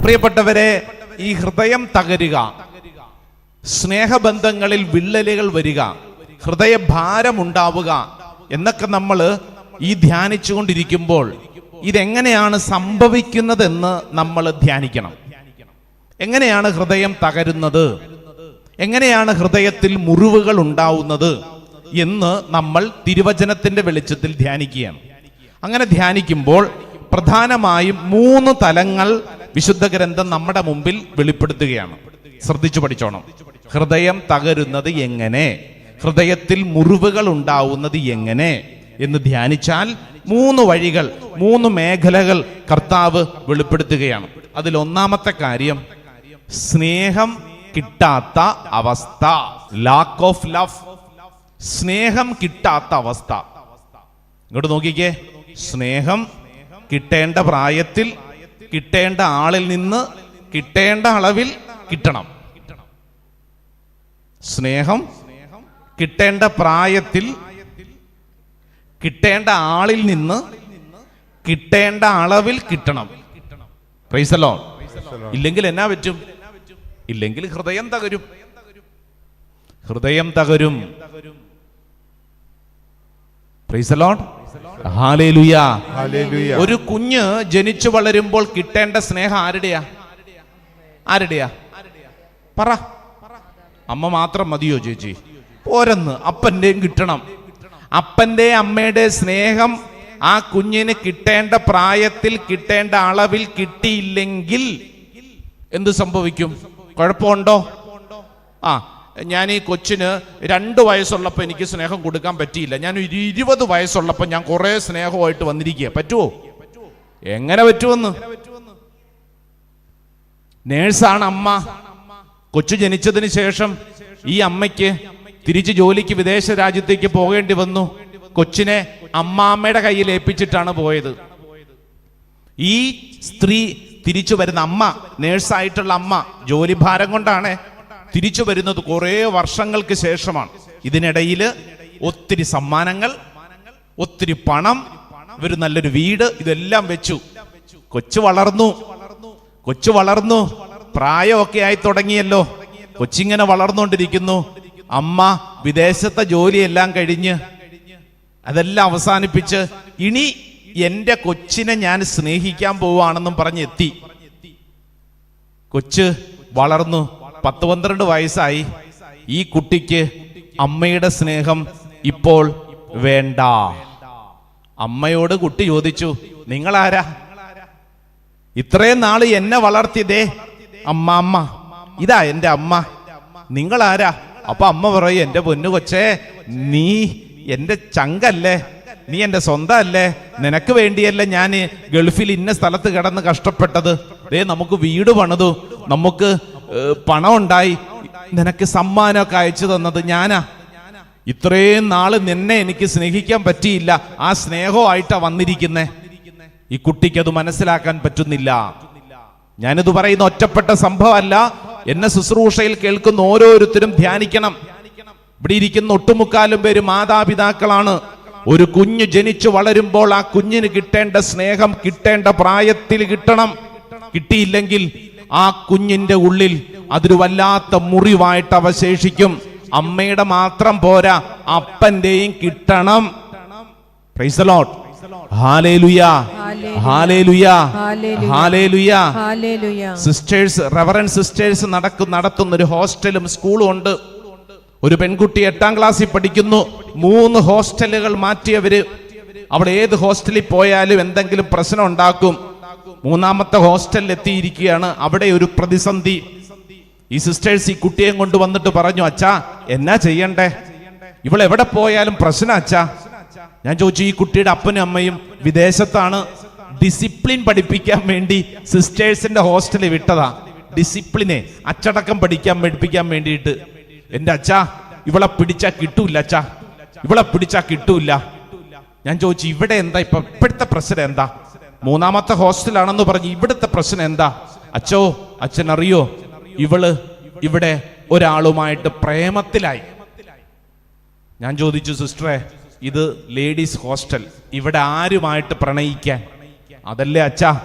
പ്രിയപ്പെട്ടവരെ ഈ ഹൃദയം തകരുക. സ്നേഹബന്ധങ്ങളിൽ വിള്ളലുകൾ വരിക. ഹൃദയഭാരമുണ്ടാവുക. എന്നൊക്കെ നമ്മൾ ഈ ധ്യാനിച്ചുകൊണ്ടിരിക്കുമ്പോൾ ഇതെങ്ങനെയാണ് സംഭവിക്കുന്നതെന്ന് നമ്മൾ ധ്യാനിക്കണം. എങ്ങനെയാണ് ഹൃദയം തകരുന്നത്? എങ്ങനെയാണ് ഹൃദയത്തിൽ മുറിവുകൾ ഉണ്ടാവുന്നത്? എന്ന് നമ്മൾ തിരുവചനത്തിന്റെ വെളിച്ചത്തിൽ ധ്യാനിക്കുകയാണ്. അങ്ങനെ ധ്യാനിക്കുമ്പോൾ പ്രധാനമായും മൂന്ന് തലങ്ങൾ വിശുദ്ധ ഗ്രന്ഥം നമ്മുടെ മുമ്പിൽ വെളിപ്പെടുത്തുകയാണ്. ശ്രദ്ധിച്ചു പഠിച്ചോണം. ഹൃദയം തകരുന്നത് എങ്ങനെ? ഹൃദയത്തിൽ മുറിവുകൾ ഉണ്ടാവുന്നത് എങ്ങനെ? എന്ന് ധ്യാനിച്ചാൽ മൂന്ന് വഴികൾ മൂന്ന് മേഖലകൾ കർത്താവ് വെളിപ്പെടുത്തുകയാണ്. അതിൽ ഒന്നാമത്തെ കാര്യം സ്നേഹം കിട്ടാത്ത അവസ്ഥ. ലാക്ക് ഓഫ് ലവ് സ്നേഹം കിട്ടാത്ത അവസ്ഥ. ഇങ്ങോട്ട് നോക്കിക്കേ. സ്നേഹം കിട്ടേണ്ട പ്രായത്തിൽ കിട്ടേണ്ട ആളിൽ നിന്ന് കിട്ടേണ്ട അളവിൽ കിട്ടണം. സ്നേഹം കിട്ടേണ്ട പ്രായത്തിൽ കിട്ടേണ്ട ആളിൽ നിന്ന് കിട്ടേണ്ട അളവിൽ കിട്ടണം. പ്രൈസലോ ഇല്ലെങ്കിൽ എന്നാ പറ്റും? ഇല്ലെങ്കിൽ ഹൃദയം തകരും. ഹൃദയം തകരും. ഒരു കുഞ്ഞ് ജനിച്ചു വളരുമ്പോൾ കിട്ടേണ്ട സ്നേഹം ആരുടെയാ? ആരുടെയാ? പറ. അമ്മ മാത്രം മതിയോ ചേച്ചി? പോരെന്ന്. അപ്പന്റെയും കിട്ടണം. അപ്പന്റെ അമ്മയുടെ സ്നേഹം ആ കുഞ്ഞിന് കിട്ടേണ്ട പ്രായത്തിൽ കിട്ടേണ്ട അളവിൽ കിട്ടിയില്ലെങ്കിൽ എന്ത് സംഭവിക്കും? കുഴപ്പമുണ്ടോ? ആ ഞാൻ ഈ കൊച്ചിന് രണ്ട് വയസ്സുള്ളപ്പോൾ എനിക്ക് സ്നേഹം കൊടുക്കാൻ പറ്റിയില്ല. ഞാൻ ഒരു ഇരുപത് വയസ്സുള്ളപ്പോൾ ഞാൻ കുറേ സ്നേഹമായിട്ട് വന്നിരിക്കുക പറ്റുമോ എങ്ങനെ പറ്റുമെന്ന് നേഴ്സാണ് അമ്മ. കൊച്ചു ജനിച്ചതിന് ശേഷം ഈ അമ്മയ്ക്ക് തിരിച്ച് ജോലിക്ക് വിദേശ രാജ്യത്തേക്ക് പോകേണ്ടി വന്നു. കൊച്ചിനെ അമ്മാമ്മയുടെ കയ്യിൽ ഏൽപ്പിച്ചിട്ടാണ് പോയത്. ഈ സ്ത്രീ തിരിച്ചു വരുന്ന അമ്മ നേഴ്സായിട്ടുള്ള അമ്മ ജോലിഭാരം കൊണ്ടാണ് തിരിച്ചു വരുന്നത് കുറേ വർഷങ്ങൾക്ക് ശേഷമാണ്. ഇതിനിടയിൽ ഒത്തിരി സമ്മാനങ്ങൾ ഒത്തിരി പണം ഒരു നല്ലൊരു വീട് ഇതെല്ലാം വെച്ചു. കൊച്ചു വളർന്നു. കൊച്ചു വളർന്നു. പ്രായമൊക്കെ ആയി തുടങ്ങിയല്ലോ. കൊച്ചിങ്ങനെ വളർന്നുകൊണ്ടിരിക്കുന്നു. അമ്മ വിദേശത്തെ ജോലിയെല്ലാം കഴിഞ്ഞ് അതെല്ലാം അവസാനിപ്പിച്ച് ഇനി എന്റെ കൊച്ചിനെ ഞാൻ സ്നേഹിക്കാൻ പോവാണെന്നും പറഞ്ഞ് എത്തി. കൊച്ച് വളർന്നു. പത്ത് പന്ത്രണ്ട് വയസ്സായി. ഈ കുട്ടിക്ക് അമ്മയുടെ സ്നേഹം ഇപ്പോൾ വേണ്ട. അമ്മയോട് കുട്ടി ചോദിച്ചു നിങ്ങൾ ആരാ ഇത്രയും നാൾ എന്നെ വളർത്തിയതേ അമ്മ അമ്മ. ഇതാ എന്റെ അമ്മ. നിങ്ങൾ ആരാ അപ്പൊ അമ്മ പറയും എന്റെ പൊന്നു കൊച്ചേ നീ എന്റെ ചങ്കല്ലേ? നീ എന്റെ സ്വന്തം അല്ലേ നിനക്ക് വേണ്ടിയല്ലേ ഞാൻ ഗൾഫിൽ ഇന്ന സ്ഥലത്ത് കിടന്ന് കഷ്ടപ്പെട്ടത്? ദേ നമുക്ക് വീട് പണിതു. നമുക്ക് പണം ഉണ്ടായി നിനക്ക് സമ്മാനമൊക്കെ അയച്ചു തന്നത് ഞാനാ. ഇത്രയും നാൾ നിന്നെ എനിക്ക് സ്നേഹിക്കാൻ പറ്റിയില്ല. ആ സ്നേഹമായിട്ടാ വന്നിരിക്കുന്നേ. ഈ കുട്ടിക്ക് അത് മനസ്സിലാക്കാൻ പറ്റുന്നില്ല. ഞാനിത് പറയുന്ന ഒറ്റപ്പെട്ട സംഭവമല്ല. എന്നെ ശുശ്രൂഷയിൽ കേൾക്കുന്ന ഓരോരുത്തരും ധ്യാനിക്കണം. ഇവിടെ ഇരിക്കുന്ന ഒട്ടുമുക്കാലും പേര് മാതാപിതാക്കളാണ്. ഒരു കുഞ്ഞ് ജനിച്ചു വളരുമ്പോൾ ആ കുഞ്ഞിന് കിട്ടേണ്ട സ്നേഹം കിട്ടേണ്ട പ്രായത്തിൽ കിട്ടണം. കിട്ടിയില്ലെങ്കിൽ ആ കുഞ്ഞിന്റെ ഉള്ളിൽ അതൊരു വല്ലാത്ത മുറിവായിട്ട് അവശേഷിക്കും. അമ്മയുടെ മാത്രം പോരാ അപ്പന്റെയും കിട്ടണം. Praise the Lord hallelujah hallelujah hallelujah. Hallelujah hallelujah. Sisters reverend sisters നടക്കും നടത്തുന്ന ഒരു ഹോസ്റ്റലും സ്കൂളും ഉണ്ട്. ഒരു പെൺകുട്ടി എട്ടാം ക്ലാസ്സിൽ പഠിക്കുന്നു. മൂന്ന് ഹോസ്റ്റലുകൾ മാറ്റിയവര്. അവിടെ ഏത് ഹോസ്റ്റലിൽ പോയാലും എന്തെങ്കിലും പ്രശ്നം ഉണ്ടാക്കും. മൂന്നാമത്തെ ഹോസ്റ്റലിൽ എത്തിയിരിക്കുകയാണ്. അവിടെ ഒരു പ്രതിസന്ധി. ഈ സിസ്റ്റേഴ്സ് ഈ കുട്ടിയെ കൊണ്ട് വന്നിട്ട് പറഞ്ഞു അച്ഛാ എന്നാ ചെയ്യണ്ടേ? ഇവൾ എവിടെ പോയാലും പ്രശ്നം അച്ഛാ. ഞാൻ ചോദിച്ചു ഈ കുട്ടിയുടെ അപ്പനും അമ്മയും വിദേശത്താണ്. ഡിസിപ്ലിൻ പഠിപ്പിക്കാൻ വേണ്ടി സിസ്റ്റേഴ്സിന്റെ ഹോസ്റ്റലിൽ വിട്ടതാ. ഡിസിപ്ലിനെ അച്ചടക്കം പഠിക്കാൻ പഠിപ്പിക്കാൻ വേണ്ടിയിട്ട്. എന്റെ അച്ഛാ ഇവളെ പിടിച്ചാ കിട്ടൂല അച്ഛാ. ഇവളെ പിടിച്ചാ കിട്ടൂല. ഞാൻ ചോദിച്ചു ഇവിടെ എന്താ ഇപ്പൊ? ഇപ്പോഴത്തെ പ്രശ്നം എന്താ? മൂന്നാമത്തെ ഹോസ്റ്റലാണെന്ന് പറഞ്ഞ് ഇവിടുത്തെ പ്രശ്നം എന്താ? അച്ഛോ അച്ഛൻ അറിയോ ഇവൾ ഇവിടെ ഒരാളുമായിട്ട് പ്രേമത്തിലായി. ഞാൻ ചോദിച്ചു സിസ്റ്ററെ ഇത് ലേഡീസ് ഹോസ്റ്റൽ ഇവിടെ ആരുമായിട്ട് പ്രണയിക്കാൻ? അതല്ലേ അച്ഛാ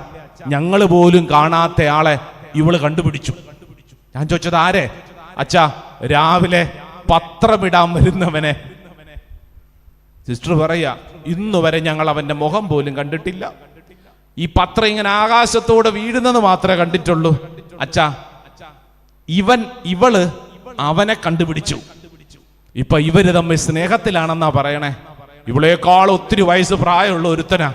ഞങ്ങൾ പോലും കാണാത്ത ആളെ ഇവൾ കണ്ടുപിടിച്ചു. ഞാൻ ചോദിച്ചത് ആരെ? അച്ഛാ രാവിലെ പത്രമിടാൻ വരുന്നവനെ. സിസ്റ്റർ പറയാ ഇന്നു വരെ ഞങ്ങൾ അവന്റെ മുഖം പോലും കണ്ടിട്ടില്ല. ഈ പത്രം ഇങ്ങനെ ആകാശത്തോടെ വീഴുന്നത് മാത്രമേ കണ്ടിട്ടുള്ളൂ. അച്ഛാ ഇവൻ ഇവൾ അവനെ കണ്ടുപിടിച്ചു. ഇപ്പൊ ഇവർ തമ്മിൽ സ്നേഹത്തിലാണെന്നാ പറയണേ. ഇവളേക്കാൾ ഒത്തിരി വയസ്സ് പ്രായമുള്ള ഒരുത്തനാ.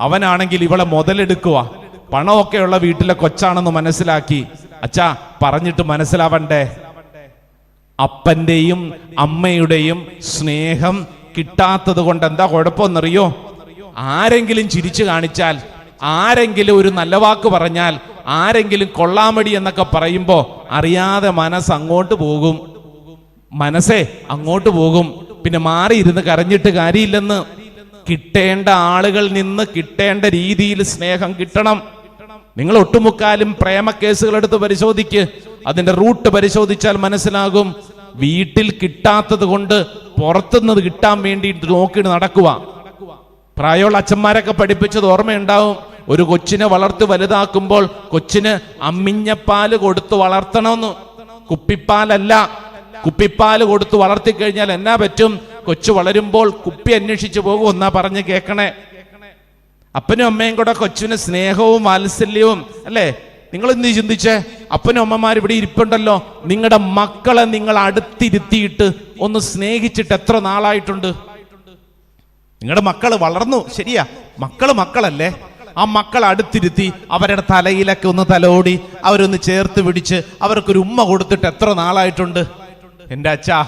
അവനാണെങ്കിൽ ഇവളെ മുതലെടുക്കുക പണമൊക്കെയുള്ള വീട്ടിലെ കൊച്ചാണെന്ന് മനസ്സിലാക്കി. അച്ഛാ പറഞ്ഞിട്ട് മനസ്സിലാവണ്ടേ? അപ്പന്റെയും അമ്മയുടെയും സ്നേഹം കിട്ടാത്തത് കൊണ്ട് എന്താ കുഴപ്പമെന്നറിയോ? ആരെങ്കിലും ചിരിച്ചു കാണിച്ചാൽ ആരെങ്കിലും ഒരു നല്ല വാക്ക് പറഞ്ഞാൽ ആരെങ്കിലും കൊള്ളാമടി എന്നൊക്കെ പറയുമ്പോ അറിയാതെ മനസ്സ് അങ്ങോട്ട് പോകും. മനസ്സേ അങ്ങോട്ട് പോകും. പിന്നെ മാറിയിരുന്ന് കരഞ്ഞിട്ട് കാര്യമില്ലെന്ന്. കിട്ടേണ്ട ആളുകൾ നിന്ന് കിട്ടേണ്ട രീതിയിൽ സ്നേഹം കിട്ടണം. നിങ്ങൾ ഒട്ടുമുക്കാലും പ്രേമ കേസുകൾ എടുത്ത് പരിശോധിക്ക്. അതിന്റെ റൂട്ട് പരിശോധിച്ചാൽ മനസ്സിലാകും. വീട്ടിൽ കിട്ടാത്തത് കൊണ്ട് പുറത്തുനിന്ന് കിട്ടാൻ വേണ്ടി നോക്കി നടക്കുക പ്രായമുള്ള അച്ഛന്മാരൊക്കെ പഠിപ്പിച്ചത് ഓർമ്മയുണ്ടാവും. ഒരു കൊച്ചിനെ വളർത്ത് വലുതാക്കുമ്പോൾ കൊച്ചിന് അമ്മിഞ്ഞപ്പാൽ കൊടുത്ത് വളർത്തണമെന്ന്. കുപ്പിപ്പാലല്ല. കുപ്പിപ്പാൽ കൊടുത്ത് വളർത്തി കഴിഞ്ഞാൽ എന്നാ പറ്റും? കൊച്ചു വളരുമ്പോൾ കുപ്പി അന്വേഷിച്ചു പോകും എന്നാ പറഞ്ഞ് കേൾക്കണേ അപ്പനും അമ്മയും കൂടെ കൊച്ചിന് സ്നേഹവും വാത്സല്യവും അല്ലേ? നിങ്ങൾ എന്ത് ചിന്തിച്ചേ? അപ്പനും അമ്മമാർ ഇവിടെ ഇരിപ്പുണ്ടല്ലോ. നിങ്ങളുടെ മക്കളെ നിങ്ങൾ അടുത്തിരുത്തിയിട്ട് ഒന്ന് സ്നേഹിച്ചിട്ട് എത്ര നാളായിട്ടുണ്ട്? നിങ്ങളുടെ മക്കൾ വളർന്നു. ശരിയാ. മക്കൾ മക്കളല്ലേ? ആ മക്കൾ അടുത്തിരുത്തി അവരുടെ തലയിലൊക്കെ ഒന്ന് തലോടി അവരൊന്ന് ചേർത്ത് പിടിച്ച് അവർക്കൊരു ഉമ്മ കൊടുത്തിട്ട് എത്ര നാളായിട്ടുണ്ട്? എന്റെ അച്ഛാ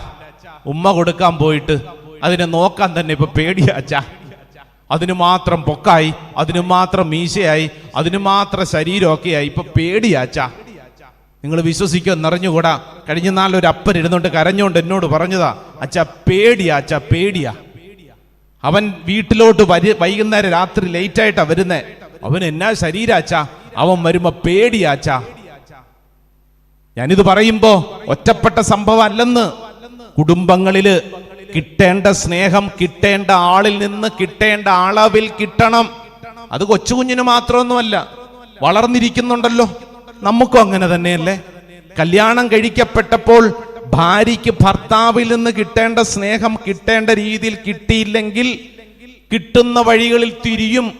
ഉമ്മ കൊടുക്കാൻ പോയിട്ട് അതിനെ നോക്കാൻ തന്നെ ഇപ്പൊ പേടിയാ അച്ഛാ. അതിന് മാത്രം പൊക്കായി അതിന് മാത്രം മീശയായി അതിന് മാത്രം ശരീരമൊക്കെയായി. ഇപ്പൊ പേടിയാച്ച. നിങ്ങൾ വിശ്വസിക്കോ നിറഞ്ഞുകൂടാ. കഴിഞ്ഞ നാളൊരു അപ്പൻ ഇരുന്നുകൊണ്ട് കരഞ്ഞുകൊണ്ട് എന്നോട് പറഞ്ഞതാ അച്ഛ പേടിയാ അച്ഛ പേടിയാ. അവൻ വീട്ടിലോട്ട് വരി വൈകുന്നേരം രാത്രി ലേറ്റ് ആയിട്ടാ വരുന്നേ. അവൻ എന്നാ ശരീരാച്ച അവൻ വരുമ്പോ പേടിയാച്ച ഞാനിത് പറയുമ്പോ ഒറ്റപ്പെട്ട സംഭവം അല്ലെന്ന്. കുടുംബങ്ങളിൽ കിട്ടേണ്ട സ്നേഹം കിട്ടേണ്ട ആളിൽ നിന്ന് കിട്ടേണ്ട അളവിൽ കിട്ടണം. അത് കൊച്ചു കുഞ്ഞിന് മാത്രമൊന്നുമല്ല വളർന്നിരിക്കുന്നുണ്ടല്ലോ. നമുക്കും അങ്ങനെ തന്നെയല്ലേ? കല്യാണം കഴിക്കപ്പെട്ടപ്പോൾ ഭാര്യയ്ക്ക് ഭർത്താവിൽ നിന്ന് കിട്ടേണ്ട സ്നേഹം കിട്ടേണ്ട രീതിയിൽ കിട്ടിയില്ലെങ്കിൽ കിട്ടുന്ന വഴികളിൽ തിരിയും.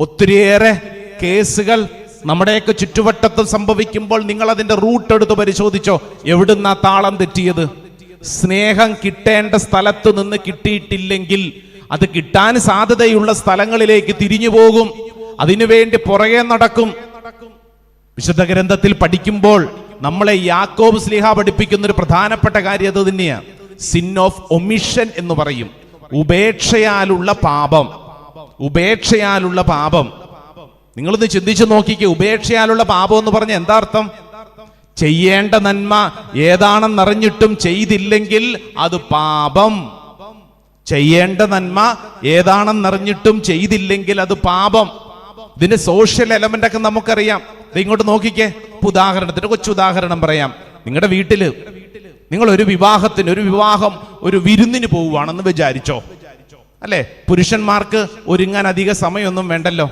ഒത്തിരിയേറെ കേസുകൾ നമ്മുടെയൊക്കെ ചുറ്റുവട്ടത്ത് സംഭവിക്കുമ്പോൾ നിങ്ങൾ അതിന്റെ റൂട്ട് എടുത്ത് പരിശോധിച്ചോ? എവിടുന്നാ താളം തെറ്റിയത്? സ്നേഹം കിട്ടേണ്ട സ്ഥലത്ത് നിന്ന് കിട്ടിയിട്ടില്ലെങ്കിൽ അത് കിട്ടാൻ സാധ്യതയുള്ള സ്ഥലങ്ങളിലേക്ക് തിരിഞ്ഞു പോകും. അതിനുവേണ്ടി പുറകെ നടക്കും. വിശുദ്ധ ഗ്രന്ഥത്തിൽ പഠിക്കുമ്പോൾ നമ്മളെ യാക്കോബ് സ്ലിഹ പഠിപ്പിക്കുന്ന ഒരു പ്രധാനപ്പെട്ട കാര്യം അത് തന്നെയാണ് സിൻ ഓഫ് ഒമിഷൻ എന്ന് പറയും. ഉപേക്ഷയാലുള്ള പാപം. ഉപേക്ഷയാലുള്ള പാപം. നിങ്ങളൊന്ന് ചിന്തിച്ചു നോക്കിക്കേ. ഉപേക്ഷയാലുള്ള പാപം എന്ന് പറഞ്ഞ എന്താ അർത്ഥം? ചെയ്യേണ്ട നന്മ ഏതാണെന്നറിഞ്ഞിട്ടും ചെയ്തില്ലെങ്കിൽ അത് പാപം. ചെയ്യേണ്ട നന്മ ഏതാണെന്നറിഞ്ഞിട്ടും ചെയ്തില്ലെങ്കിൽ അത് പാപം. ഇതിന്റെ സോഷ്യൽ എലമെന്റ് ഒക്കെ നമുക്കറിയാം. ഇങ്ങോട്ട് നോക്കിക്കേ. ഉദാഹരണത്തിന് കൊച്ചു ഉദാഹരണം പറയാം. നിങ്ങളുടെ വീട്ടിൽ നിങ്ങൾ ഒരു വിവാഹത്തിന് ഒരു വിവാഹം ഒരു വിരുന്നിന് പോവുകയാണെന്ന് വിചാരിച്ചോ? അല്ലെ? പുരുഷന്മാർക്ക് ഒരുങ്ങാൻ അധിക സമയമൊന്നും വേണ്ടല്ലോ.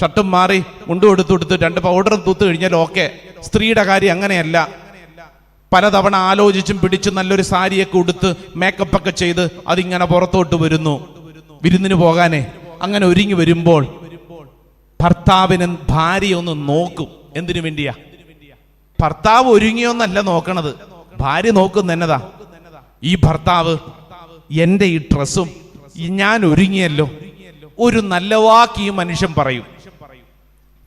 ഷർട്ടും മാറി മുണ്ടും എടുത്തു കൊടുത്ത് രണ്ട് പൗഡറും തൂത്ത് കഴിഞ്ഞാൽ ഓക്കെ സ്ത്രീയുടെ കാര്യം അങ്ങനെയല്ല. പലതവണ ആലോചിച്ചും പിടിച്ചും നല്ലൊരു സാരിയൊക്കെ ഉടുത്ത് മേക്കപ്പ് ഒക്കെ ചെയ്ത് അതിങ്ങനെ പുറത്തോട്ട് വരുന്നു. വിരുന്നിന് പോകാനേ അങ്ങനെ ഒരുങ്ങി വരുമ്പോൾ ഭർത്താവിന് ഭാര്യ ഒന്ന് നോക്കും. എന്തിനു വേണ്ടിയാ? ഭർത്താവ് ഒരുങ്ങിയൊന്നല്ല നോക്കണത്. ഭാര്യ നോക്കുന്ന എന്നതാ? ഈ ഭർത്താവ് എന്റെ ഈ ഡ്രസ്സും ഞാൻ ഒരുങ്ങിയല്ലോ. ഒരു നല്ല വാക്ക് ഈ മനുഷ്യൻ പറയും.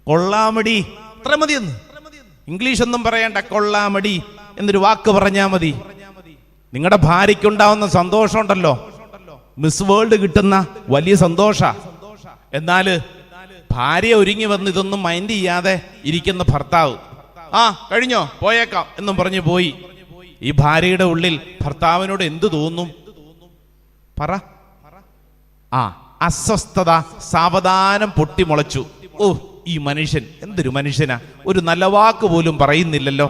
കൊള്ളാമടി അത്ര മതിയെന്ന്. ഇംഗ്ലീഷ് ഒന്നും പറയണ്ട കൊള്ളാമടി എന്നൊരു വാക്ക് പറഞ്ഞാ മതി. നിങ്ങളുടെ ഭാര്യയ്ക്കുണ്ടാവുന്ന സന്തോഷമുണ്ടല്ലോ. മിസ് വേൾഡ് കിട്ടുന്ന വലിയ സന്തോഷ. എന്നാൽ ഭാര്യ ഒരുങ്ങി വന്ന് ഇതൊന്നും മൈൻഡ് ചെയ്യാതെ ഇരിക്കുന്ന ഭർത്താവ്. ആ കഴിഞ്ഞോ? പോയേക്കാം എന്നും പറഞ്ഞു പോയി. ഈ ഭാര്യയുടെ ഉള്ളിൽ ഭർത്താവിനോട് എന്തു തോന്നും? പറ. ആ അസ്വസ്ഥത സാവധാനം പൊട്ടിമുളച്ചു. ഓ ഈ മനുഷ്യൻ എന്തൊരു മനുഷ്യനാ? ഒരു നല്ല വാക്ക് പോലും പറയുന്നില്ലല്ലോ.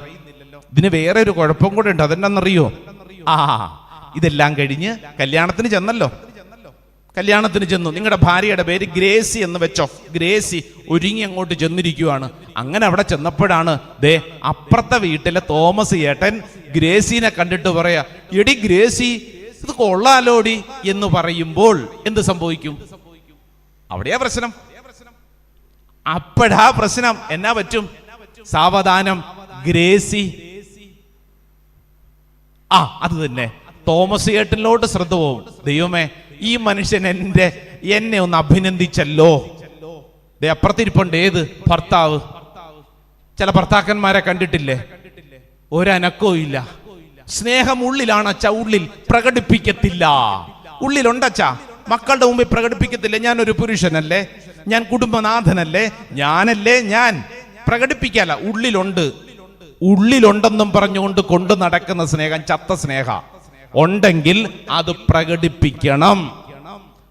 ഇതിന് വേറെ ഒരു കുഴപ്പം കൂടെ ഉണ്ട്. അതെന്നറിയോ ആ ഇതെല്ലാം കഴിഞ്ഞ് കല്യാണത്തിന് ചെന്നല്ലോ. കല്യാണത്തിന് ചെന്നു. നിങ്ങളുടെ ഭാര്യയുടെ പേര് ഗ്രേസി എന്ന് വെച്ചോ. ഗ്രേസി ഒരുങ്ങി അങ്ങോട്ട് ചെന്നിരിക്കുവാണ്. അങ്ങനെ അവിടെ ചെന്നപ്പോഴാണ് ദേ അപ്പുറത്തെ വീട്ടിലെ തോമസ് ഏട്ടൻ ഗ്രേസിനെ കണ്ടിട്ട് പറയാ എടി ഗ്രേസി ഇത് കൊള്ളാലോടി എന്ന് പറയുമ്പോൾ എന്ത് സംഭവിക്കും? അവിടെയാ പ്രശ്നം. അപ്പോഴാ പ്രശ്നം. എന്നാ പറ്റും? സാവധാനം ഗ്രേസി. ആ അത് തന്നെ. തോമസ് ഏട്ടനിലോട്ട് ശ്രദ്ധ പോകും. ദൈവമേ ഈ മനുഷ്യൻ എന്റെ എന്നെ ഒന്ന് അഭിനന്ദിച്ചല്ലോ. അപ്പുറത്തിരിപ്പുണ്ട്. ഏത്? ഭർത്താവ്. ചില ഭർത്താക്കന്മാരെ കണ്ടിട്ടില്ലേ? ഒരനക്കവും ഇല്ല. സ്നേഹം ഉള്ളിലാണ് അച്ഛ ഉള്ളിൽ പ്രകടിപ്പിക്കത്തില്ല. ഉള്ളിലുണ്ടച്ച? മക്കളുടെ മുമ്പിൽ പ്രകടിപ്പിക്കത്തില്ല? ഞാൻ ഒരു പുരുഷനല്ലേ? ഞാൻ കുടുംബനാഥനല്ലേ? ഞാനല്ലേ ഞാൻ? പ്രകടിപ്പിക്കല ഉള്ളിലുണ്ട്. ഉള്ളിലുണ്ടെന്നും പറഞ്ഞുകൊണ്ട് കൊണ്ടു നടക്കുന്ന സ്നേഹം ചത്ത സ്നേഹ. ഉണ്ടെങ്കിൽ അത് പ്രകടിപ്പിക്കണം.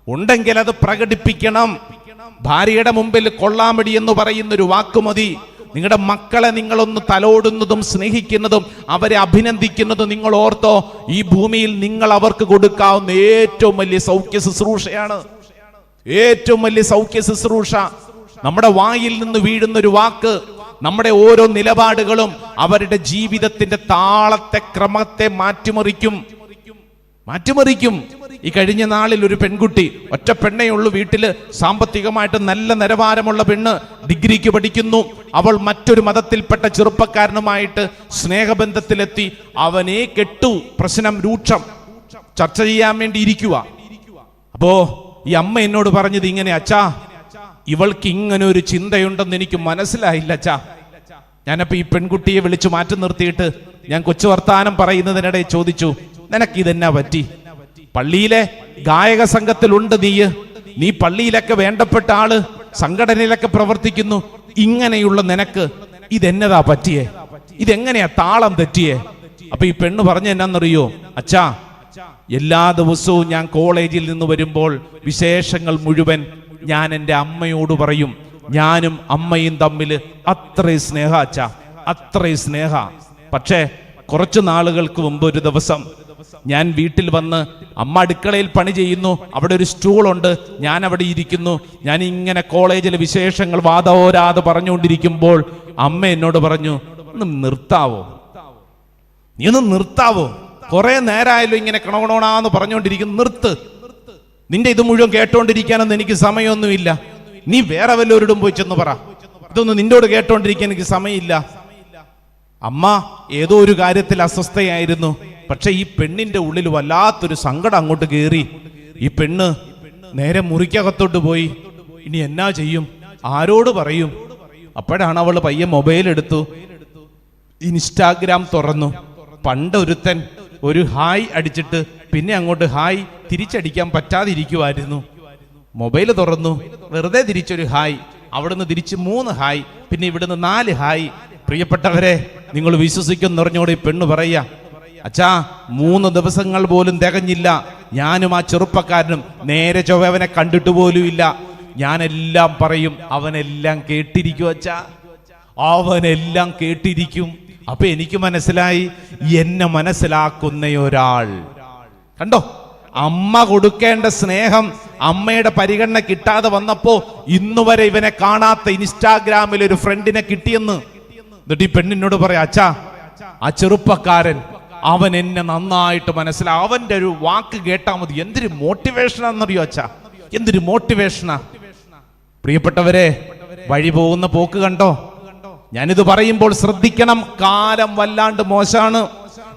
ഉണ്ടെങ്കിൽ അത് പ്രകടിപ്പിക്കണം. ഭാര്യയുടെ മുമ്പിൽ കൊള്ളാമടി എന്ന് പറയുന്നൊരു വാക്കുമതി നിങ്ങളുടെ മക്കളെ നിങ്ങളൊന്ന് തലോടുന്നതും സ്നേഹിക്കുന്നതും അവരെ അഭിനന്ദിക്കുന്നതും നിങ്ങൾ ഓർത്തോ ഈ ഭൂമിയിൽ നിങ്ങൾ അവർക്ക് കൊടുക്കാവുന്ന ഏറ്റവും വലിയ സൗഖ്യ ശുശ്രൂഷയാണ്. ഏറ്റവും വലിയ സൗഖ്യ ശുശ്രൂഷ. നമ്മുടെ വായിൽ നിന്ന് വീഴുന്ന ഒരു വാക്ക് നമ്മുടെ ഓരോ നിലപാടുകളും അവരുടെ ജീവിതത്തിന്റെ താളത്തെ ക്രമത്തെ മാറ്റിമറിക്കും. മാറ്റിമറിക്കും. ഈ കഴിഞ്ഞ നാളിൽ ഒരു പെൺകുട്ടി ഒറ്റ പെണ്ണേ ഉള്ളൂ വീട്ടിൽ സാമ്പത്തികമായിട്ട് നല്ല നിലവാരമുള്ള പെണ്ണ് ഡിഗ്രിക്ക് പഠിക്കുന്നു. അവൾ മറ്റൊരു മതത്തിൽപ്പെട്ട ചെറുപ്പക്കാരനുമായിട്ട് സ്നേഹബന്ധത്തിലെത്തി. അവനെ കെട്ടു പ്രശ്നം രൂക്ഷം. ചർച്ച ചെയ്യാൻ വേണ്ടി ഇരിക്കുക. അപ്പോ ഈ അമ്മ എന്നോട് പറഞ്ഞത് ഇങ്ങനെ അച്ഛാ ഇവൾക്ക് ഇങ്ങനെ ഒരു ചിന്തയുണ്ടെന്ന് എനിക്ക് മനസ്സിലായില്ല അച്ഛാ. ഞാനപ്പോ ഈ പെൺകുട്ടിയെ വിളിച്ചു മാറ്റി നിർത്തിയിട്ട് ഞാൻ കൊച്ചു വർത്താനം പറയുന്നതിനിടെ ചോദിച്ചു നിനക്ക് ഇതെന്നാ പറ്റി? പള്ളിയിലെ ഗായക സംഘത്തിലുണ്ട് നീയ് നീ പള്ളിയിലൊക്കെ വേണ്ടപ്പെട്ട ആൾ സംഘടനയിലൊക്കെ പ്രവർത്തിക്കുന്നു. ഇങ്ങനെയുള്ള നിനക്ക് ഇതെന്നതാ പറ്റിയേ? ഇതെങ്ങനെയാ താളം തെറ്റിയേ? അപ്പൊ ഈ പെണ്ണ് പറഞ്ഞ എന്നാന്നറിയോ? അച്ഛാ എല്ലാ ദിവസവും ഞാൻ കോളേജിൽ നിന്ന് വരുമ്പോൾ വിശേഷങ്ങൾ മുഴുവൻ ഞാൻ എന്റെ അമ്മയോട് പറയും. ഞാനും അമ്മയും തമ്മിൽ അത്രയും സ്നേഹ അച്ഛ അത്രയും സ്നേഹ. പക്ഷേ കുറച്ച് നാളുകൾക്ക് മുമ്പ് ഒരു ദിവസം ഞാൻ വീട്ടിൽ വന്ന് അമ്മ അടുക്കളയിൽ പണി ചെയ്യുന്നു. അവിടെ ഒരു സ്റ്റൂളുണ്ട്. ഞാൻ അവിടെ ഇരിക്കുന്നു. ഞാൻ ഇങ്ങനെ കോളേജിലെ വിശേഷങ്ങൾ വാദോരാതെ പറഞ്ഞുകൊണ്ടിരിക്കുമ്പോൾ അമ്മ എന്നോട് പറഞ്ഞു ഒന്ന് നിർത്താവോ? നീ ഒന്ന് നിർത്താവോ? കുറെ നേരമായാലും ഇങ്ങനെ കണവണോണാന്ന് പറഞ്ഞുകൊണ്ടിരിക്കുന്നു. നിർത്ത്. നിന്റെ ഇത് മുഴുവൻ കേട്ടോണ്ടിരിക്കാനൊന്നും എനിക്ക് സമയമൊന്നുമില്ല. നീ വേറെ വല്ലവരോടും പോയി ചെന്ന് പറ. ഇതൊന്നും നിന്നോട് കേട്ടോണ്ടിരിക്കാൻ എനിക്ക് സമയമില്ല. അമ്മ ഏതോ ഒരു കാര്യത്തിൽ അസ്വസ്ഥയായിരുന്നു. പക്ഷെ ഈ പെണ്ണിന്റെ ഉള്ളിൽ വല്ലാത്തൊരു സങ്കടം അങ്ങോട്ട് കയറി ഈ പെണ്ണ് നേരെ മുറിക്കകത്തോട്ട് പോയി. ഇനി എന്നാ ചെയ്യും? ആരോട് പറയും? അപ്പോഴാണ് അവൾ പയ്യെ മൊബൈൽ എടുത്തു. ഇൻസ്റ്റാഗ്രാം തുറന്നു. പണ്ടൊരുത്തൻ ഒരു ഹായ് അടിച്ചിട്ട് പിന്നെ അങ്ങോട്ട് ഹായ് തിരിച്ചടിക്കാൻ പറ്റാതിരിക്കുമായിരുന്നു മൊബൈൽ തുറന്നു. വെറുതെ തിരിച്ചൊരു ഹായ്. അവിടുന്ന് തിരിച്ച് മൂന്ന് ഹായ്. പിന്നെ ഇവിടുന്ന് നാല് ഹായ്. പ്രിയപ്പെട്ടവരെ നിങ്ങൾ വിശ്വസിക്കും പറഞ്ഞോട് ഈ പെണ്ണ് പറയാ അച്ഛാ മൂന്ന് ദിവസങ്ങൾ പോലും തികഞ്ഞില്ല. ഞാനും ആ ചെറുപ്പക്കാരനും നേരെ ചൊവ്വവനെ കണ്ടിട്ട് പോലുമില്ല ഞാനെല്ലാം പറയും അവനെല്ലാം കേട്ടിരിക്കും അച്ഛാ. അവനെല്ലാം കേട്ടിരിക്കും. അപ്പൊ എനിക്ക് മനസ്സിലായി എന്നെ മനസ്സിലാക്കുന്ന ഒരാൾ. കണ്ടോ? അമ്മ കൊടുക്കേണ്ട സ്നേഹം അമ്മയുടെ പരിഗണന കിട്ടാതെ വന്നപ്പോ ഇന്നുവരെ ഇവനെ കാണാത്ത ഇൻസ്റ്റാഗ്രാമിൽ ഒരു ഫ്രണ്ടിനെ കിട്ടിയെന്ന്. എന്നിട്ട് ഈ പെണ്ണിനോട് പറയാ അച്ഛാ ആ ചെറുപ്പക്കാരൻ അവൻ എന്നെ നന്നായിട്ട് മനസ്സിലാവും അവന്റെ ഒരു വാക്ക് കേട്ടാൽ മതി. എന്തൊരു മോട്ടിവേഷനാന്നറിയോ അച്ഛാ? എന്തൊരു മോട്ടിവേഷനാ പ്രിയപ്പെട്ടവരെ വഴി പോകുന്ന പോക്ക് കണ്ടോ? ഞാനിത് പറയുമ്പോൾ ശ്രദ്ധിക്കണം. കാലം വല്ലാണ്ട് മോശമാണ്.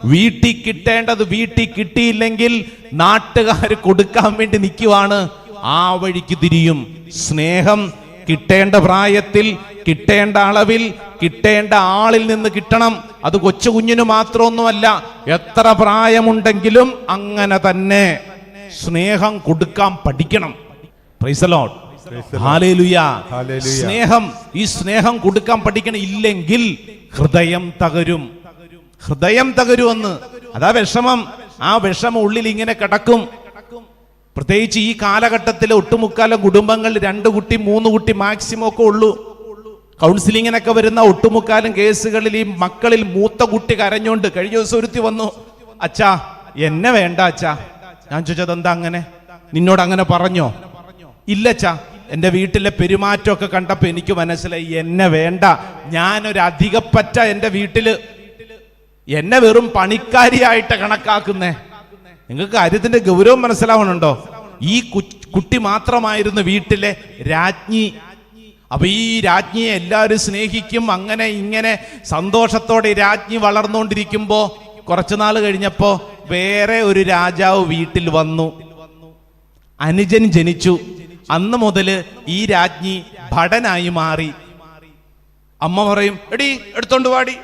വീട്ടിൽ കിട്ടേണ്ടത് വീട്ടിൽ കിട്ടിയില്ലെങ്കിൽ നാട്ടുകാർ കൊടുക്കാൻ വേണ്ടി നിൽക്കുവാണ് ആ വഴിക്ക് തിരിയും. സ്നേഹം കിട്ടേണ്ട പ്രായത്തിൽ കിട്ടേണ്ട അളവിൽ കിട്ടേണ്ട ആളിൽ നിന്ന് കിട്ടണം. അത് കൊച്ചു കുഞ്ഞിന് മാത്രമൊന്നുമല്ല എത്ര പ്രായമുണ്ടെങ്കിലും അങ്ങനെ തന്നെ സ്നേഹം കൊടുക്കാൻ പഠിക്കണം. പ്രൈസലോട്ട്. സ്നേഹം ഈ സ്നേഹം കൊടുക്കാൻ പഠിക്കണം ഇല്ലെങ്കിൽ ഹൃദയം തകരും. ഹൃദയം തകരുമെന്ന്. അതാ വിഷമം. ആ വിഷമം ഉള്ളിൽ ഇങ്ങനെ കിടക്കും. പ്രത്യേകിച്ച് ഈ കാലഘട്ടത്തിലെ ഒട്ടുമുക്കാലം കുടുംബങ്ങളിൽ രണ്ട് കുട്ടി മൂന്ന് കുട്ടി മാക്സിമം ഒക്കെ ഉള്ളൂ. കൗൺസിലിങ്ങിനൊക്കെ വരുന്ന ഒട്ടുമുക്കാലും കേസുകളിൽ ഈ മക്കളിൽ മൂത്ത കുട്ടി കരഞ്ഞോണ്ട് കഴിഞ്ഞ ദിവസം ഒരുത്തി വന്നു. അച്ഛാ എന്നെ വേണ്ട അച്ഛാ. ഞാൻ ചോദിച്ചത് എന്താ അങ്ങനെ? നിന്നോട് അങ്ങനെ പറഞ്ഞോ? ഇല്ല അച്ഛാ. എന്റെ വീട്ടിലെ പെരുമാറ്റമൊക്കെ കണ്ടപ്പോൾ എനിക്ക് മനസ്സിലായി. എന്നെ വേണ്ട. ഞാനൊരു അധികപ്പറ്റ എന്റെ വീട്ടിൽ. എന്നെ വെറും പണിക്കാരിയായിട്ട് കണക്കാക്കുന്നേ. നിങ്ങൾക്ക് കാര്യത്തിന്റെ ഗൗരവം മനസ്സിലാവണുണ്ടോ? ഈ കുട്ടി മാത്രമായിരുന്നു വീട്ടിലെ രാജ്ഞി. അപ്പൊ ഈ രാജ്ഞിയെ എല്ലാവരും സ്നേഹിക്കും അങ്ങനെ ഇങ്ങനെ സന്തോഷത്തോടെ രാജ്ഞി വളർന്നുകൊണ്ടിരിക്കുമ്പോ കുറച്ചു നാൾ കഴിഞ്ഞപ്പോ വേറെ ഒരു രാജാവ് വീട്ടിൽ വന്നു. അനുജൻ ജനിച്ചു. അന്ന് മുതൽ ഈ രാജ്ഞി ഭടനായി മാറി. അമ്മ പറയും എടി എടുത്തോണ്ട് പാടി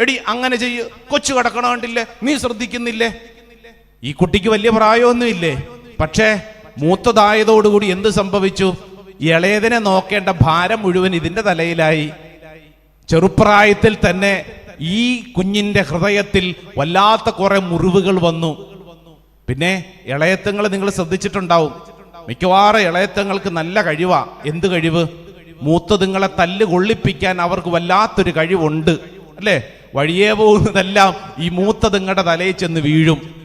എടി അങ്ങനെ ചെയ്യ്. കൊച്ചു കിടക്കണോണ്ടില്ലേ നീ ശ്രദ്ധിക്കുന്നില്ലേ? ഈ കുട്ടിക്ക് വലിയ പ്രായമൊന്നുമില്ലേ? പക്ഷേ മൂത്തതായതോടുകൂടി എന്ത് സംഭവിച്ചു? ഇളയതിനെ നോക്കേണ്ട ഭാരം മുഴുവൻ ഇതിന്റെ തലയിലായി. ചെറുപ്രായത്തിൽ തന്നെ ഈ കുഞ്ഞിന്റെ ഹൃദയത്തിൽ വല്ലാത്ത കുറെ മുറിവുകൾ വന്നു. പിന്നെ ഇളയത്തങ്ങൾ നിങ്ങൾ ശ്രദ്ധിച്ചിട്ടുണ്ടാവും. മിക്കവാറും ഇളയത്തങ്ങൾക്ക് നല്ല കഴിവാ. എന്ത് കഴിവ്? മൂത്തതുങ്ങളെ തല്ല് കൊള്ളിപ്പിക്കാൻ അവർക്ക് വല്ലാത്തൊരു കഴിവുണ്ട്. അല്ലേ? വഴിയേ പോകുന്നതെല്ലാം ഈ മൂത്തതുങ്ങളുടെ തലയിൽ ചെന്ന് വീഴും.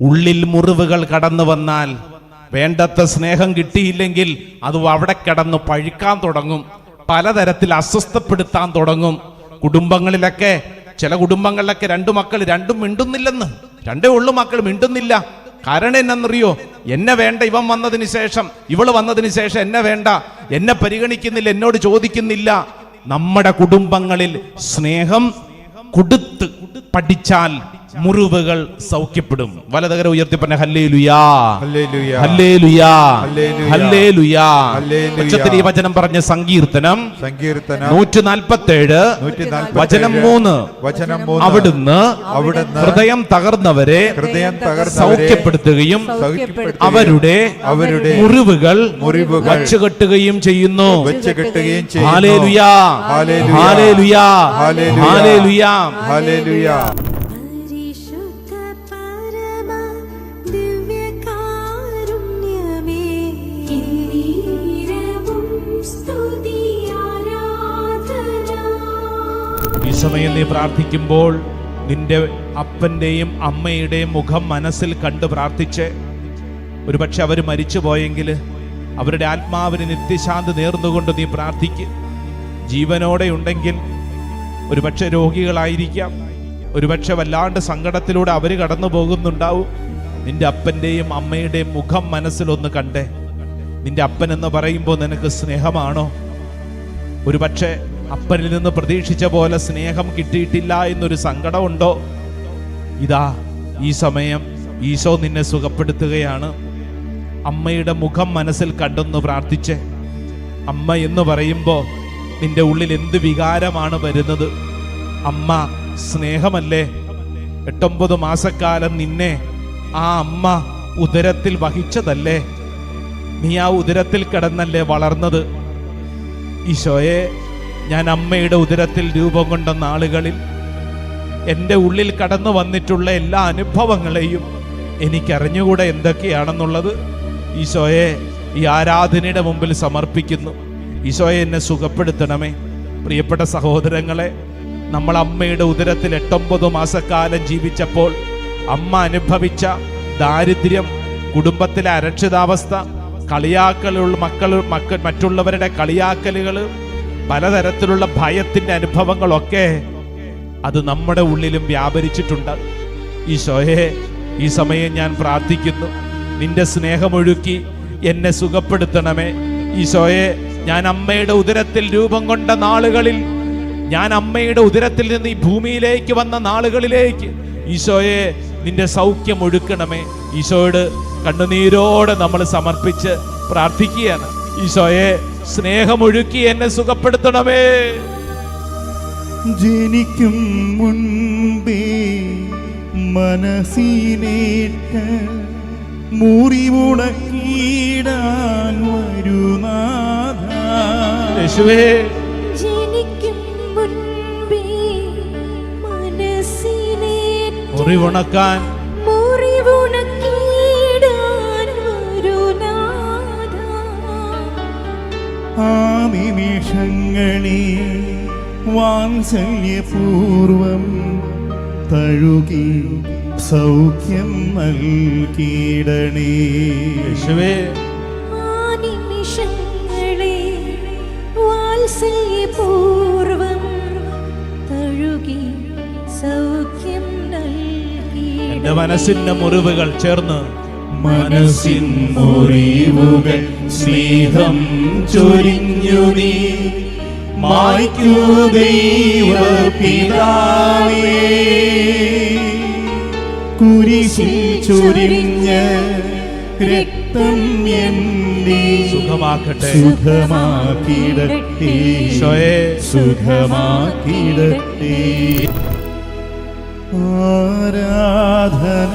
ഉള്ളിൽ മുറിവുകൾ കടന്നു വന്നാൽ വേണ്ടത്ര സ്നേഹം കിട്ടിയില്ലെങ്കിൽ അത് അവിടെ കിടന്ന് പഴുക്കാൻ തുടങ്ങും. പലതരത്തിൽ അസ്വസ്ഥപ്പെടുത്താൻ തുടങ്ങും. കുടുംബങ്ങളിലൊക്കെ ചില കുടുംബങ്ങളിലൊക്കെ രണ്ടു മക്കൾ രണ്ടും മിണ്ടുന്നില്ലെന്ന്. രണ്ടേ ഉള്ളു മക്കൾ മിണ്ടുന്നില്ല. കാരണം എന്നറിയോ എന്നെ വേണ്ട ഇവൻ വന്നതിന് ശേഷം ഇവൾ വന്നതിന് ശേഷം എന്നെ വേണ്ട. എന്നെ പരിഗണിക്കുന്നില്ല എന്നോട് ചോദിക്കുന്നില്ല. നമ്മുടെ കുടുംബങ്ങളിൽ സ്നേഹം കൊടുത്ത് പഠിച്ചാൽ മുറിവുകൾ സൗഖ്യപ്പെടും. വലതകര ഉയർത്തിപ്പന്നെ ഹല്ലേ ലുയാ ഹല്ലേലൂയ. ഹല്ലേ ലുയാ ഹല്ലേലൂയ. ഹല്ലേ ലുയാ ഹല്ലേലൂയ. ഉച്ചത്തിൽ ഈ വചനം പറഞ്ഞ സങ്കീർത്തനം. സങ്കീർത്തനം. നൂറ്റി നാൽപ്പത്തി ഏഴ് വചനം മൂന്ന്. വചനം അവിടുന്ന് അവിടുന്ന് ഹൃദയം തകർന്നവരെ ഹൃദയം സൗഖ്യപ്പെടുത്തുകയും അവരുടെ അവരുടെ മുറിവുകൾ മുറിവുകൾ വച്ചുകെട്ടുകയും ചെയ്യുന്നു. വെച്ച് കെട്ടുകയും ചെയ്യുന്നു ഹാലേലുയാ. ഹാലേലുയ. ഹാലേലുയാ. ഹാലേലുയ. സമയം നീ പ്രാർത്ഥിക്കുമ്പോൾ നിന്റെ അപ്പന്റെയും അമ്മയുടെയും മുഖം മനസ്സിൽ കണ്ട് പ്രാർത്ഥിച്ച് ഒരുപക്ഷെ അവർ മരിച്ചു പോയെങ്കിൽ അവരുടെ ആത്മാവിന് നിത്യശാന്തി നേർന്നുകൊണ്ട് നീ പ്രാർത്ഥിക്ക്. ജീവനോടെ ഉണ്ടെങ്കിൽ ഒരുപക്ഷെ രോഗികളായിരിക്കാം ഒരുപക്ഷെ വല്ലാണ്ട് സങ്കടത്തിലൂടെ അവർ കടന്നു പോകുന്നുണ്ടാവും നിന്റെ അപ്പന്റെയും അമ്മയുടെയും മുഖം മനസ്സിലൊന്ന് കണ്ടേ. നിന്റെ അപ്പൻ എന്ന് പറയുമ്പോൾ നിനക്ക് സ്നേഹമാണോ? ഒരുപക്ഷെ അപ്പനിൽ നിന്ന് പ്രതീക്ഷിച്ച പോലെ സ്നേഹം കിട്ടിയിട്ടില്ല എന്നൊരു സങ്കടമുണ്ടോ? ഇതാ ഈ സമയം ഈശോ നിന്നെ സുഖപ്പെടുത്തുകയാണ്. അമ്മയുടെ മുഖം മനസ്സിൽ കണ്ടെന്ന് പ്രാർത്ഥിച്ച്. അമ്മ എന്ന് പറയുമ്പോൾ നിന്റെ ഉള്ളിൽ എന്ത് വികാരമാണ് വരുന്നത്? അമ്മ സ്നേഹമല്ലേ? എട്ടൊമ്പത് മാസക്കാലം നിന്നെ ആ അമ്മ ഉദരത്തിൽ വഹിച്ചതല്ലേ? നീ ആ ഉദരത്തിൽ കിടന്നല്ലേ വളർന്നത്? ഈശോയെ ഞാൻ അമ്മയുടെ ഉദരത്തിൽ രൂപം കൊണ്ട നാളുകളിൽ എന്റെ ഉള്ളിൽ കടന്നു വന്നിട്ടുള്ള എല്ലാ അനുഭവങ്ങളെയും എനിക്കറിഞ്ഞുകൂടെ എന്തൊക്കെയാണെന്നുള്ളത് ഈശോയെ ഈ ആരാധനയുടെ മുമ്പിൽ സമർപ്പിക്കുന്നു. ഈശോയെ എന്നെ സുഖപ്പെടുത്തണമേ. പ്രിയപ്പെട്ട സഹോദരങ്ങളെ നമ്മൾ അമ്മയുടെ ഉദരത്തിൽ എട്ടൊമ്പത് മാസക്കാലം ജീവിച്ചപ്പോൾ അമ്മ അനുഭവിച്ച ദാരിദ്ര്യം കുടുംബത്തിലെ അരക്ഷിതാവസ്ഥ കളിയാക്കലുള്ള മക്കൾ മക്കൾ മറ്റുള്ളവരുടെ കളിയാക്കലുകൾ പലതരത്തിലുള്ള ഭയത്തിന്റെ അനുഭവങ്ങളൊക്കെ അത് നമ്മുടെ ഉള്ളിലും വ്യാപരിച്ചിട്ടുണ്ട്. ഈശോയെ ഈ സമയം ഞാൻ പ്രാർത്ഥിക്കുന്നു. നിന്റെ സ്നേഹമൊഴുക്കി എന്നെ സുഖപ്പെടുത്തണമേ. ഈശോയെ ഞാൻ അമ്മയുടെ ഉദരത്തിൽ രൂപം കൊണ്ട നാളുകളിൽ ഞാൻ അമ്മയുടെ ഉദരത്തിൽ നിന്ന് ഈ ഭൂമിയിലേക്ക് വന്ന നാളുകളിലേക്ക് ഈശോയെ നിന്റെ സൗഖ്യം ഒഴുക്കണമേ. ഈശോയോട് കണ്ണുനീരോടെ നമ്മൾ സമർപ്പിച്ച് പ്രാർത്ഥിക്കുകയാണ്. ഈശോയെ സ്നേഹമൊഴുക്കി എന്നെ സുഖപ്പെടുത്തണമേ. ജനിക്കും മുൻപേ മനസ്സിനേറ്റ മുറിവുണക്കിടാൻ വരുനാഥ യേശുവേ. ജനിക്കും മുൻപേ ഉണക്കാൻ മുറിവുണക്കാൻ ആ നിമിഷങ്ങളെ വാത്സല്യപൂർവം തഴുകി സൗഖ്യം നൽകിയിടണേ. യേശുവേ. ആ നിമിഷങ്ങളെ വാത്സല്യപൂർവം തഴുകി സൗഖ്യം നൽകി മുറിവുകൾ ചേർന്ന് മനസ്സിൻ മുറിവുകൾ സ്നേഹം ചൊരിഞ്ഞു നീ. മായ്ക്കൂ ദൈവ പിതാവേ കുരിശിൽ ചൊരിഞ്ഞ രക്തം സുഖമാക്കട്ടെ. സുഖമാക്കിടട്ടെ സുഖമാക്കിടട്ടെ ആരാധന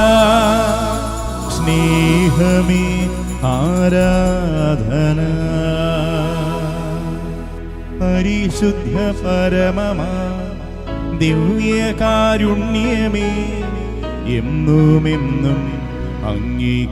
സ്നേഹമേ ആരാധന. പരിശുദ്ധ പരമമാ ദിവ്യകാരുണ്യമേ എന്നും എന്നും അംഗീകാരാധന